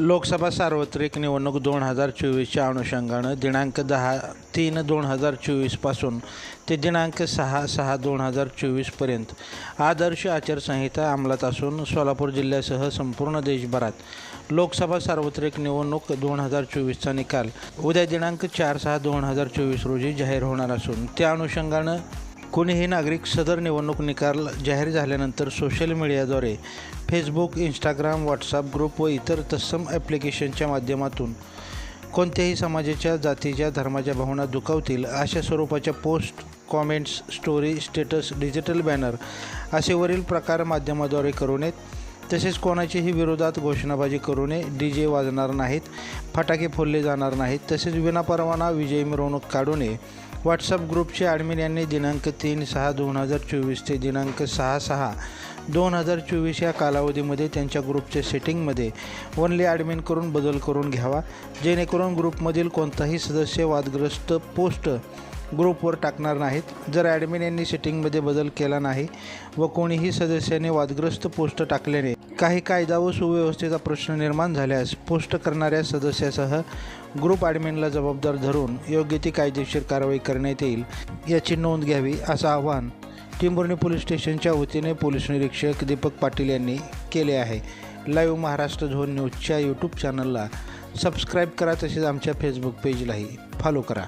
लोकसभा सार्वत्रिक निवडणूक दोन हजार चोवीसच्या अनुषंगानं दिनांक दहा तीन दोन हजार चोवीसपासून ते दिनांक सहा सहा दोन हजार चोवीसपर्यंत आदर्श आचारसंहिता अंमलात असून सोलापूर जिल्ह्यासह संपूर्ण देशभरात लोकसभा सार्वत्रिक निवडणूक दोन हजार चोवीसचा निकाल उद्या दिनांक चार सहा दोन हजार चोवीस रोजी जाहीर होणार असून त्या अनुषंगानं कोणीही नागरिक सदर निवडणूक निकाल जाहीर झाल्यानंतर सोशल मीडियाद्वारे फेसबुक इंस्टाग्राम व्हॉट्सअप ग्रुप व इतर तत्सम ॲप्लिकेशनच्या माध्यमातून कोणत्याही समाजाच्या जातीच्या धर्माच्या भावना दुखावतील अशा स्वरूपाच्या post comments story status digital banner असे वरील प्रकार माध्यमाद्वारे करू नयेत. तसेच कोणाच्याही विरोधात घोषणाबाजी करू नये. डी जे वाजणार नाहीत. फटाके फोडले जाणार नाहीत. तसेच विनापरवाना विजयी मिरवणूक काढू नये. व्हॉट्सअप ग्रुपचे ॲडमिन यांनी दिनांक तीन सहा दोन हजार चोवीस ते दिनांक सहा सहा दोन हजार चोवीस या कालावधीमध्ये त्यांच्या ग्रुपच्या सेटिंगमध्ये वनली ॲडमिन करून बदल करून घ्यावा. जेणेकरून ग्रुपमधील कोणताही सदस्य वादग्रस्त पोस्ट ग्रुपवर टाकणार नाहीत. जर ॲडमिन यांनी सेटिंगमध्ये बदल केला नाही व कोणीही सदस्याने वादग्रस्त पोस्ट टाकल्याने काही कायदा व सुव्यवस्थेचा प्रश्न निर्माण झाल्यास पोस्ट करणाऱ्या सदस्यासह ग्रुप ॲडमिनला जबाबदार धरून योग्य ती कायदेशीर कारवाई करण्यात येईल याची नोंद घ्यावी असं आवाहन टिंबुर्णी पोलीस स्टेशनच्या वतीने पोलीस निरीक्षक दीपक पाटील यांनी केले आहे. लाईव्ह महाराष्ट्र झोन न्यूजच्या यूट्यूब चॅनलला सबस्क्राईब करा तसेच आमच्या फेसबुक पेजलाही फॉलो करा.